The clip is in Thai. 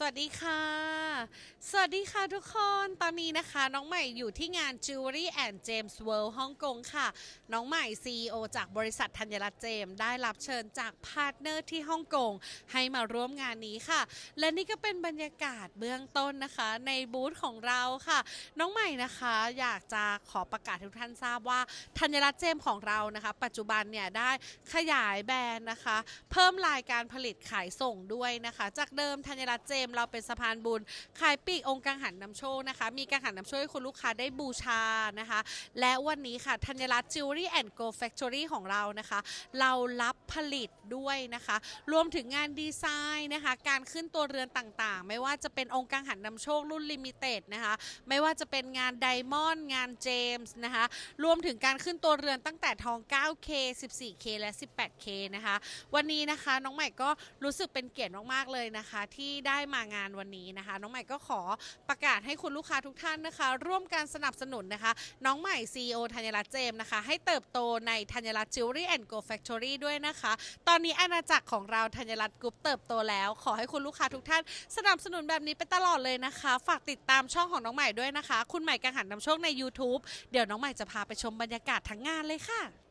สวัสดีค่ะ สวัสดีค่ะทุกคน ตอนนี้นะคะ น้องใหม่อยู่ที่งาน Jewelry and James World ฮ่องกงค่ะ น้องใหม่ CEO จากบริษัทธัญรัตน์เจมส์ได้รับเชิญจากพาร์ทเนอร์ที่ฮ่องกงให้มาร่วมงานนี้ค่ะ และนี่ก็เป็นบรรยากาศเบื้องต้นนะคะ ในบูธของเราค่ะ น้องใหม่นะคะ อยากจะขอประกาศทุกท่านทราบว่าธัญรัตน์เจมส์ของเรานะคะ ปัจจุบันเนี่ยได้ขยายแบรนด์นะคะ เพิ่มรายการผลิตขายส่งด้วยนะคะ จากเดิมธัญรัตน์เจมส์เราเป็นสะพานบุญขายปีกองค์กังหันนำโชคนะคะ มีกังหันนำโชคให้คุณลูกค้าได้บูชานะคะ และวันนี้ค่ะธัญรัตน์จิวเวลรี่แอนด์โกลแฟคทอรี่ของเรานะคะ เรารับผลิตด้วยนะคะ รวมถึงงานดีไซน์นะคะ การขึ้นตัวเรือนต่างๆ ไม่ว่าจะเป็นองค์กังหันนำโชครุ่นลิมิเต็ดนะคะ ไม่ว่าจะเป็นงานไดมอนด์งานเจมส์นะคะ รวมถึงการขึ้นตัวเรือนตั้งแต่ทอง 9K 14K และ 18K นะคะ วันนี้นะคะน้องใหม่ก็รู้สึกเป็นเกียรติมากๆเลยนะคะ ที่ได้มาางานวันนี้นะคะ น้องใหม่ก็ขอประกาศให้คุณลูกค้าทุกท่านนะคะ ร่วมการสนับสนุนนะคะ น้องใหม่ CEO ธัญรัตน์เจมส์นะคะ ให้เติบโตในธัญรัตน์จิวเวลรี่แอนด์โกลแฟคทอรี่ด้วยนะคะ ตอนนี้อาณาจักรของเราธัญรัตน์กรุ๊ปเติบโตแล้ว ขอให้คุณลูกค้าทุกท่าน สนับสนุนแบบนี้ไปตลอดเลยนะคะ ฝากติดตามช่องของน้องใหม่ด้วยนะคะ คุณใหม่กังหันนำโชคใน YouTube เดี๋ยวน้องใหม่จะพาไปชมบรรยากาศทั้งงานเลยค่ะ